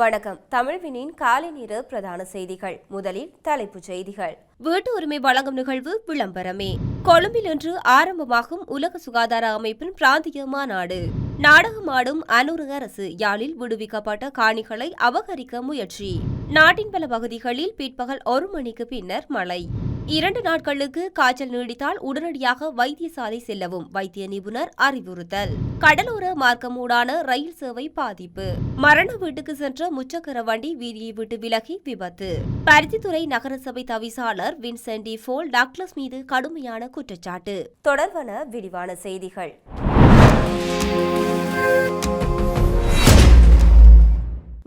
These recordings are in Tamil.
வணக்கம். தமிழ்வினின் காலை நேர பிரதான செய்திகள். முதலில் தலைப்புச் செய்திகள். வீட்டு உரிமை வழங்கும் நிகழ்வு விளம்பரமே. கொழும்பில் இன்று ஆரம்பமாகும் உலக சுகாதார அமைப்பின் பிராந்திய மாநாடு. நாடகமாடும் அனூறு அரசு யாழில் விடுவிக்கப்பட்ட காணிகளை அபகரிக்க முயற்சி. நாட்டின் பல பகுதிகளில் பிற்பகல் ஒரு மணிக்கு பின்னர் மழை. இரண்டு நாட்களுக்கு காய்ச்சல் நீடித்தால் உடனடியாக வைத்தியசாலை செல்லவும் வைத்திய நிபுணர் அறிவுறுத்தல். கடலோர மார்க்கமூடான ரயில் சேவை பாதிப்பு. மரண வீட்டுக்கு சென்ற முச்சக்கர வண்டி வீதியை விட்டு விலகி விபத்து. பருத்தித்துறை நகரசபை தவிசாளர் வின்சென்டி ஃபோல் டாக்லஸ் மீது கடுமையான குற்றச்சாட்டு. தொடர்வன விரிவான செய்திகள்.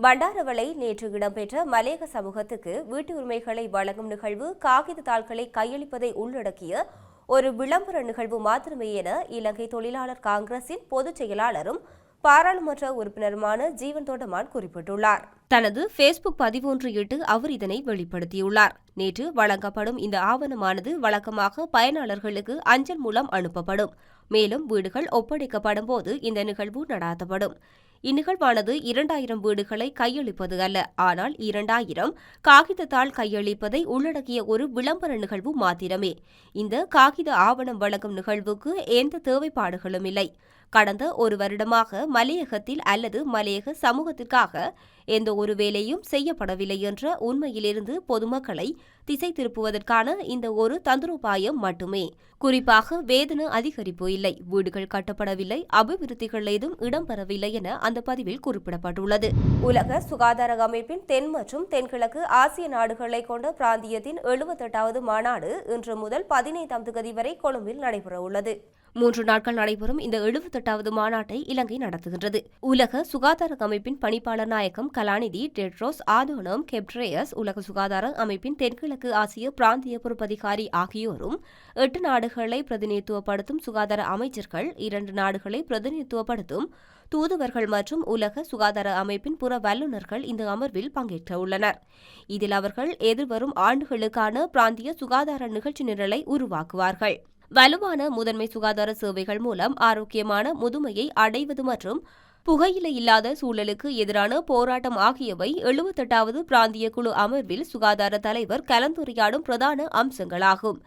பண்டாரவளை நேற்று இடம்பெற்ற மலையக சமூகத்துக்கு வீட்டு உரிமைகளை வழங்கும் நிகழ்வு காகித தாள்களை கையளிப்பதை உள்ளடக்கிய ஒரு விளம்பர நிகழ்வு மாத்திரமே என இலங்கை தொழிலாளர் காங்கிரசின் பொதுச் செயலாளரும் பாராளுமன்ற உறுப்பினருமான ஜீவன் தோட்டமான் குறிப்பிட்டுள்ளார். தனது ஃபேஸ்புக் பதிவொன்று இட்டு அவர் இதனை வெளிப்படுத்தியுள்ளார். நேற்று வழங்கப்படும் இந்த ஆவணமானது வழக்கமாக பயனாளர்களுக்கு அஞ்சல் மூலம் அனுப்பப்படும். மேலும் வீடுகள் ஒப்படைக்கப்படும் போது இந்த நிகழ்வு நடாத்தப்படும். இந்நிகழ்வானது இரண்டாயிரம் வீடுகளை கையளிப்பது அல்ல. ஆனால் இரண்டாயிரம் காகிதத்தால் கையளிப்பதை உள்ளடக்கிய ஒரு விளம்பர நிகழ்வு மாத்திரமே. இந்த காகித ஆவணம் வழங்கும் நிகழ்வுக்கு எந்த தேவைப்பாடுகளும் இல்லை. கடந்த ஒரு வருடமாக மலையகத்தில் அல்லது மலையக சமூகத்திற்காக எந்த ஒரு வேலையும் செய்யப்படவில்லை என்ற உண்மையிலிருந்து பொதுமக்களை திசை திருப்புவதற்கான இந்த ஒரு தந்திரோபாயம் மட்டுமே. குறிப்பாக வேதன அதிகரிப்பு இல்லை வீடுகள் கட்டப்படவில்லை அபிவிருத்திகள் ஏதும் இடம்பெறவில்லை என அந்த பதிவில் குறிப்பிடப்பட்டுள்ளது. உலக சுகாதார அமைப்பின் தென் மற்றும் தென்கிழக்கு ஆசிய நாடுகளை கொண்ட பிராந்தியத்தின் எழுபத்தெட்டாவது மாநாடு இன்று முதல் பதினைந்தாம் தேதி வரை கொழும்பில் நடைபெறவுள்ளது. மூன்று நாட்கள் நடைபெறும் இந்த எழுபத்தெட்டாவது மாநாட்டை இலங்கை நடத்துகின்றது. உலக சுகாதார அமைப்பின் பணிப்பாளர் நாயகம் கலாநிதி டெட்ரோஸ் ஆதோனம் கெப்ட்ரேயஸ் உலக சுகாதார அமைப்பின் தென்கிழக்கு ஆசிய பிராந்திய பொறுப்பதிகாரி ஆகியோரும் எட்டு நாடுகளை பிரதிநிதித்துவப்படுத்தும் சுகாதார அமைச்சர்கள் இரண்டு நாடுகளை பிரதிநிதித்துவப்படுத்தும் தூதுவர்கள் மற்றும் உலக சுகாதார அமைப்பின் புற வல்லுநர்கள் இந்த அமர்வில் பங்கேற்க உள்ளனர். இதில் அவர்கள் எதிர்வரும் ஆண்டுகளுக்கான பிராந்திய சுகாதார நிகழ்ச்சி நிரலை உருவாக்குவார்கள். வலுவான முதன்மை சுகாதார சேவைகள் மூலம் ஆரோக்கியமான முதுமையை அடைவது மற்றும் புகையிலை இல்லாத சூழலுக்கு எதிரான போராட்டம் ஆகியவை எழுபத்தெட்டாவது பிராந்திய குழு அமர்வில் சுகாதார தலைவர் கலந்துரையாடும் பிரதான அம்சங்களாகும்.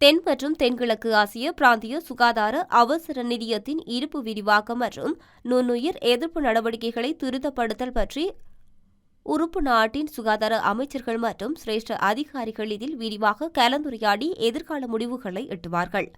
தென் மற்றும் தென்கிழக்கு ஆசிய பிராந்திய சுகாதார அவசர நிதியத்தின் இருப்பு விரிவாக்கம் மற்றும் நுண்ணுயிர் எதிர்ப்பு நடவடிக்கைகளை துரிதப்படுத்தல் பற்றி உறுப்பு நாட்டின் சுகாதார அமைச்சர்கள் மற்றும் சிரேஷ்ட அதிகாரிகள் இதில் விரிவாக கலந்துரையாடி எதிர்கால முடிவுகளை எட்டுவார்கள்.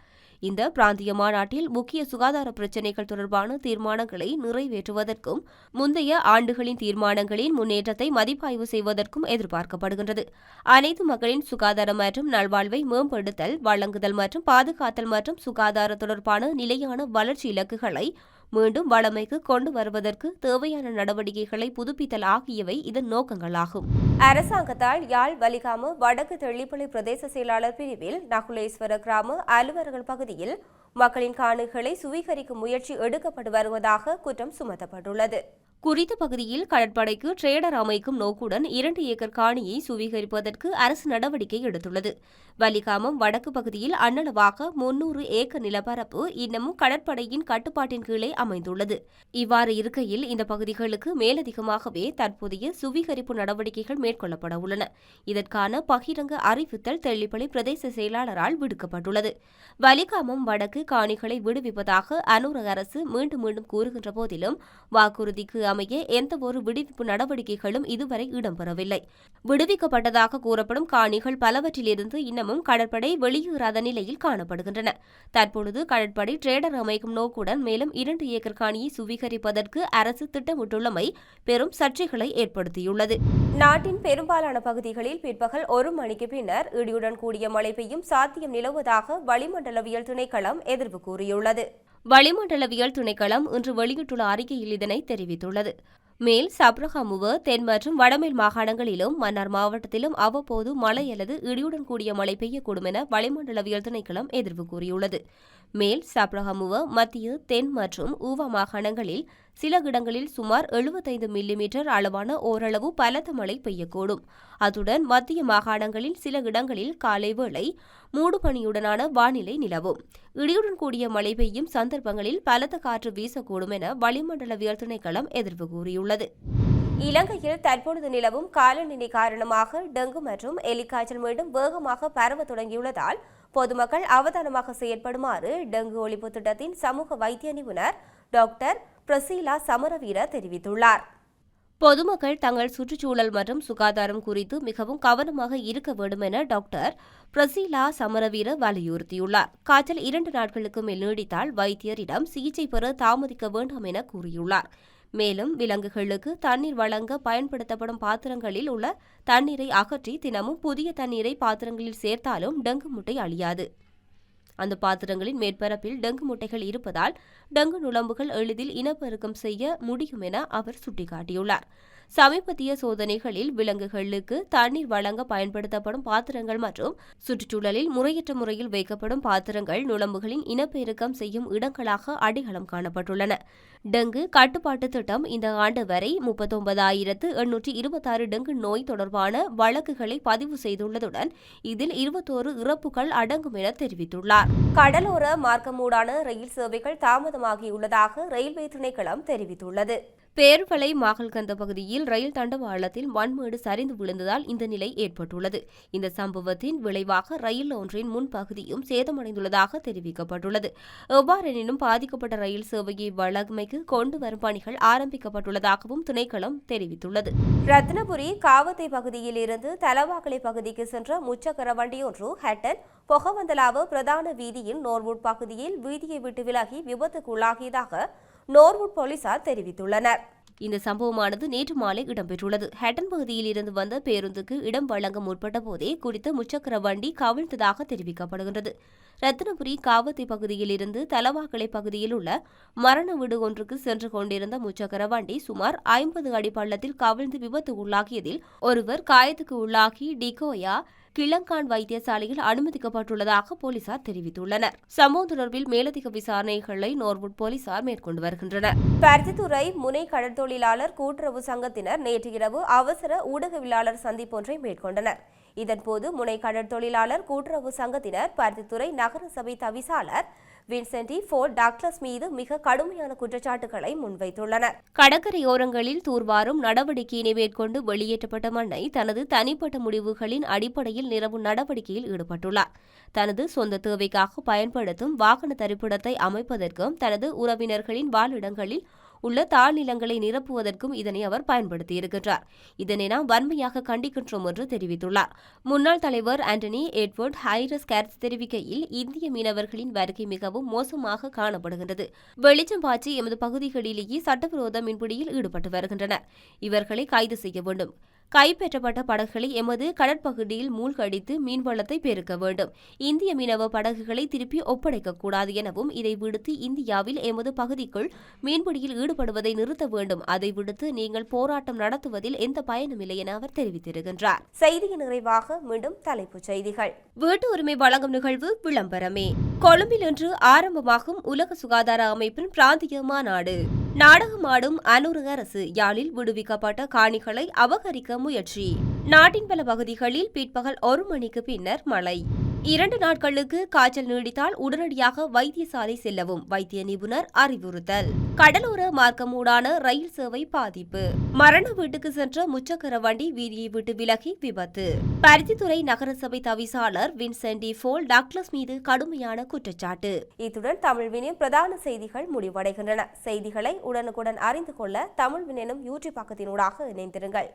இந்த பிராந்திய மாநாட்டில் முக்கிய சுகாதார பிரச்சினைகள் தொடர்பான தீர்மானங்களை நிறைவேற்றுவதற்கும் முந்தைய ஆண்டுகளின் தீர்மானங்களின் முன்னேற்றத்தை மதிப்பாய்வு செய்வதற்கும் எதிர்பார்க்கப்படுகின்றது. அனைத்து மக்களின் சுகாதாரம் மற்றும் நல்வாழ்வை மேம்படுத்தல் வழங்குதல் மற்றும் பாதுகாத்தல் மற்றும் சுகாதார தொடர்பான நிலையான வளர்ச்சி இலக்குகளை மீண்டும் வளமைக்கு கொண்டு வருவதற்கு தேவையான நடவடிக்கைகளை புதுப்பித்தல் ஆகியவை இதன் நோக்கங்களாகும். அரசாங்கத்தால் யாழ் வலிகாம வடக்கு தெள்ளிப்பள்ளி பிரதேச செயலாளர் பிரிவில் நகுலேஸ்வர கிராம அலுவலர்கள் பகுதியில் மக்களின் காணிகளை சுவீகரிக்கும் முயற்சி எடுக்கப்பட்டு வருவதாக குற்றம் சுமத்தப்பட்டுள்ளது. குறித்த பகுதியில் கடற்படைக்கு ட்ரேடர் அமைக்கும் நோக்குடன் இரண்டு ஏக்கர் காணியை சுவீகரிப்பதற்கு அரசு நடவடிக்கை எடுத்துள்ளது. வலிகாமம் வடக்கு பகுதியில் அன்னளவாக முன்னூறு ஏக்கர் நிலப்பரப்பு இன்னமும் கடற்படையின் கட்டுப்பாட்டின் கீழே அமைந்துள்ளது. இவ்வாறு இருக்கையில் இந்த பகுதிகளுக்கு மேலதிகமாகவே தற்போதைய சுவீகரிப்பு நடவடிக்கைகள் மேற்கொள்ளப்பட உள்ளன. இதற்கான பகிரங்க அறிவித்தல் தெள்ளிப்பள்ளி பிரதேச செயலாளரால் விடுக்கப்பட்டுள்ளது. வலிகாமம் வடக்கு காணிகளை விடுவிப்பதாக அனூர அரசு மீண்டும் மீண்டும் கூறுகின்ற போதிலும் வாக்குறுதிக்கு அமைய எந்தவொரு விடுவிப்பு நடவடிக்கைகளும் இதுவரை இடம்பெறவில்லை. விடுவிக்கப்பட்டதாக கூறப்படும் காணிகள் பலவற்றிலிருந்து இன்னமும் கடற்படை வெளியேறாத நிலையில் காணப்படுகின்றன. தற்பொழுது கடற்படை ட்ரேடர் அமைக்கும் நோக்குடன் மேலும் இரண்டு ஏக்கர் காணியை சுவீகரிப்பதற்கு அரசு திட்டமிட்டுள்ளமை பெரும் சர்ச்சைகளை ஏற்படுத்தியுள்ளது. நாட்டின் பெரும்பாலான பகுதிகளில் பிற்பகல் ஒரு மணிக்கு பின்னர் இடியுடன் கூடிய மழை பெய்யும் சாத்தியம் நிலவுவதாக வளிமண்டலவியல் திணைக்களம் எதிர்வு கூறியுள்ளது. வளிமண்டலவியல் திணைக்களம் இன்று வெளியிட்டுள்ள அறிக்கையில் இதனை தெரிவித்துள்ளது. மேல் சப்ரஹாமுவ தென் மற்றும் வடமேல் மாகாணங்களிலும் மன்னார் மாவட்டத்திலும் அவ்வப்போது மழை அல்லது இடியுடன் கூடிய மழை பெய்யக்கூடும் என வளிமண்டலவியல் திணைக்களம் எதிர்வு கூறியுள்ளது. மேல் சப்ரகமுவ மத்திய தென் மற்றும் ஊவா மாகாணங்களில் சில இடங்களில் சுமார் எழுபத்தைந்து மில்லிமீட்டர் அளவான ஓரளவு பலத்த மழை பெய்யக்கூடும். அத்துடன் மத்திய மாகாணங்களில் சில இடங்களில் காலை வேளை மூடுபனியுடனான வானிலை நிலவும். இடியுடன் கூடிய மழை பெய்யும் சந்தர்ப்பங்களில் பலத்த காற்று வீசக்கூடும் என வளிமண்டலவியல் திணைக்களம் எதிர்வு கூறியுள்ளது. இலங்கையில் தற்பொழுது நிலவும் காலநிலை காரணமாக டெங்கு மற்றும் எலிக்காய்ச்சல் மீண்டும் வேகமாக பரவ தொடங்கியுள்ளதால் பொதுமக்கள் அவதானமாக செயற்படுமாறு டெங்கு ஒழிப்பு திட்டத்தின் சமூக வைத்திய நிபுணர் டாக்டர் பிரசீலா சமரவீர தெரிவித்துள்ளார். பொதுமக்கள் தங்கள் சுற்றுச்சூழல் மற்றும் சுகாதாரம் குறித்து மிகவும் கவனமாக இருக்க வேண்டும் என டாக்டர் பிரசீலா சமரவீர வலியுறுத்தியுள்ளார். காய்ச்சல் இரண்டு நாட்களுக்கு மேல் நீடித்தால் வைத்தியரிடம் சிகிச்சை பெற தாமதிக்க வேண்டாம் என கூறியுள்ளார். மேலும் விலங்குகளுக்கு தண்ணீர் வழங்க பயன்படுத்தப்படும் பாத்திரங்களில் உள்ள தண்ணீரை அகற்றி தினமும் புதிய தண்ணீரை பாத்திரங்களில் சேர்த்தாலும் டெங்கு முட்டை அழியாது. அந்த பாத்திரங்களின் மேற்பரப்பில் டெங்கு முட்டைகள் இருப்பதால் டெங்கு நுழம்புகள் எளிதில் இனப்பெருக்கம் செய்ய முடியும் என அவர் சுட்டிக்காட்டியுள்ளார். சமீபத்திய சோதனைகளில் விலங்குகளுக்கு தண்ணீர் வழங்க பயன்படுத்தப்படும் பாத்திரங்கள் மற்றும் சுற்றுச்சூழலில் முறையற்ற முறையில் வைக்கப்படும் பாத்திரங்கள் நுழம்புகளின் இனப்பெருக்கம் செய்யும் இடங்களாக அடையாளம் காணப்பட்டுள்ளன. டெங்கு கட்டுப்பாட்டு திட்டம் இந்த ஆண்டு வரை முப்பத்தொன்பதாயிரத்து எண்ணூற்றி இருபத்தாறு டெங்கு நோய் தொடர்பான வழக்குகளை பதிவு செய்துள்ளதுடன் இதில் இருபத்தோரு இறப்புகள் அடங்கும் என தெரிவித்துள்ளார். கடலோர மார்க்கமூடான ரயில் சேவைகள் தாமதமாகியுள்ளதாக ரயில்வே திணைக்களம் தெரிவித்துள்ளது. பேர்வளை மாகல்கந்த பகுதியில் ரயில் தண்டவாளத்தில் மண்மேடு சரிந்து விழுந்ததால் இந்த நிலை ஏற்பட்டுள்ளது. இந்த சம்பவத்தின் விளைவாக ரயில் ஒன்றின் முன்பகுதியும் சேதமடைந்துள்ளதாக தெரிவிக்கப்பட்டுள்ளது. எவ்வாறெனினும் பாதிக்கப்பட்ட ரயில் சேவையை வழமைக்கு கொண்டு வரும் பணிகள் ஆரம்பிக்கப்பட்டுள்ளதாகவும் திணைக்களம் தெரிவித்துள்ளது. ரத்னபுரி காவத்தை பகுதியில் இருந்து தலவாக்கலை பகுதிக்கு சென்ற முச்சக்கர வண்டியொன்று ஹட்டன் பொகவந்தலாவு பிரதான வீதியில் நோர்வுட் பகுதியில் வீதியை விட்டு விலகி விபத்துக்குள்ளாகியதாக நோர்வுட் போலீசார் தெரிவித்துள்ளனர். இந்த சம்பவமானது நேற்று மாலை இடம்பெற்றுள்ளது. ஹேட்டன் பகுதியில் இருந்து வந்த பேருந்துக்கு இடம் வழங்க முற்பட்ட போதே குறித்த முச்சக்கர வண்டி கவிழ்ந்ததாக தெரிவிக்கப்படுகின்றது. ரத்தினபுரி காவத்தி பகுதியில் இருந்து தலவாக்கலை பகுதியில் உள்ள மரண வீடு ஒன்றுக்கு சென்று கொண்டிருந்த முச்சக்கர வண்டி சுமார் ஐம்பது அடி பள்ளத்தில் கவிழ்ந்து விபத்து உள்ளாகியதில் ஒருவர் காயத்துக்கு உள்ளாகி டிகோயா கிளங்கான் வைத்தியசாலையில் அனுமதிக்கப்பட்டுள்ளதாக போலீசார் தெரிவித்துள்ளனர். சம்பவம் தொடர்பில் மேலதிக விசாரணைகளை நோர்வுட் போலீசார் மேற்கொண்டு வருகின்றனர். பருத்தித்துறை முனை கடற்தொழிலாளர் கூட்டுறவு சங்கத்தினர் நேற்று இரவு அவசர ஊடகவியலாளர் சந்திப்பொன்றை மேற்கொண்டனர். இதன்போது முனை கடற்தொழிலாளர் கூட்டுறவு சங்கத்தினர் பருத்தித்துறை நகர சபை தவிசாளர் வின்சென்டி ஃபோர்ட் டாக்டர்ஸ் மீது மிக கடுமையான குற்றச்சாட்டுகளை முன்வைத்துள்ளனர். கடற்கரையோரங்களில் தூர்வாரும் நடவடிக்கையினை மேற்கொண்டு வெளியேற்றப்பட்ட மண்ணை தனது தனிப்பட்ட முடிவுகளின் அடிப்படையில் நிரவும் நடவடிக்கையில் ஈடுபட்டுள்ளார். தனது சொந்த தேவைக்காக பயன்படுத்தும் வாகன தரிப்பிடத்தை அமைப்பதற்கும் தனது உறவினர்களின் வாழிடங்களில் உள்ள தாழ்நிலங்களை நிரப்புவதற்கும் இதனை அவர் பயன்படுத்தியிருக்கின்றார். இதனை நாம் வன்மையாக கண்டிக்கின்றோம் என்று தெரிவித்துள்ளார். முன்னாள் தலைவர் ஆண்டனி எட்வர்ட் ஹைரஸ் கேர்ஸ் தெரிவிக்கையில் இந்திய மீனவர்களின் வருகை மிகவும் மோசமாக காணப்படுகின்றது. வெளிச்சம் பாய்ச்சி எமது பகுதிகளிலேயே சட்டவிரோத மின்பிடியில் ஈடுபட்டு வருகின்றனர். இவர்களை கைது செய்ய வேண்டும். கைப்பற்றப்பட்ட படகுகளை எமது கடற்பகுதியில் மூழ்கடித்து மீன்வளத்தை பெருக்க வேண்டும். இந்திய மீனவ படகுகளை திருப்பி ஒப்படைக்கக்கூடாது எனவும் இதை விடுத்து இந்தியாவில் எமது பகுதிக்குள் மீன்பிடியில் ஈடுபடுவதை நிறுத்த வேண்டும். அதை விடுத்து நீங்கள் போராட்டம் நடத்துவதில் எந்த பயனுமில்லை என அவர் தெரிவித்திருக்கின்றார். செய்தியின் நிறைவாக மீண்டும் தலைப்புச் செய்திகள். வீட்டு உரிமை வழங்கும் நிகழ்வு விளம்பரமே. கொழும்பில் இன்று ஆரம்பமாகும் உலக சுகாதார அமைப்பின் பிராந்திய மாநாடு. நாடகமாடும் அனுரு அரசு யாழில் விடுவிக்கப்பட்ட காணிகளை அபகரிக்க முயற்சி. நாட்டின் பல பகுதிகளில் பிற்பகல் ஒரு மணிக்கு பின்னர் மழை. இரண்டு நாட்களுக்கு காய்ச்சல் நீடித்தால் உடனடியாக வைத்தியசாலை செல்லவும் வைத்திய நிபுணர் அறிவுறுத்தல். கடலோர மார்க்கமூடான ரயில் சேவை பாதிப்பு. மரண வீட்டுக்கு சென்ற முச்சக்கர வண்டி வீதியை விட்டு விலகி விபத்து. பருத்தித்துறை நகரசபை தவிசாளர் வின்சென்டி ஃபோல் டாக்லஸ் மீது கடுமையான குற்றச்சாட்டு. இத்துடன் தமிழ் வினின் பிரதான செய்திகள் முடிவடைகின்றன. செய்திகளை உடனுக்குடன் அறிந்து கொள்ள தமிழ் வினினும் யூடியூப் பக்கத்தினூடாக இணைந்திருங்கள்.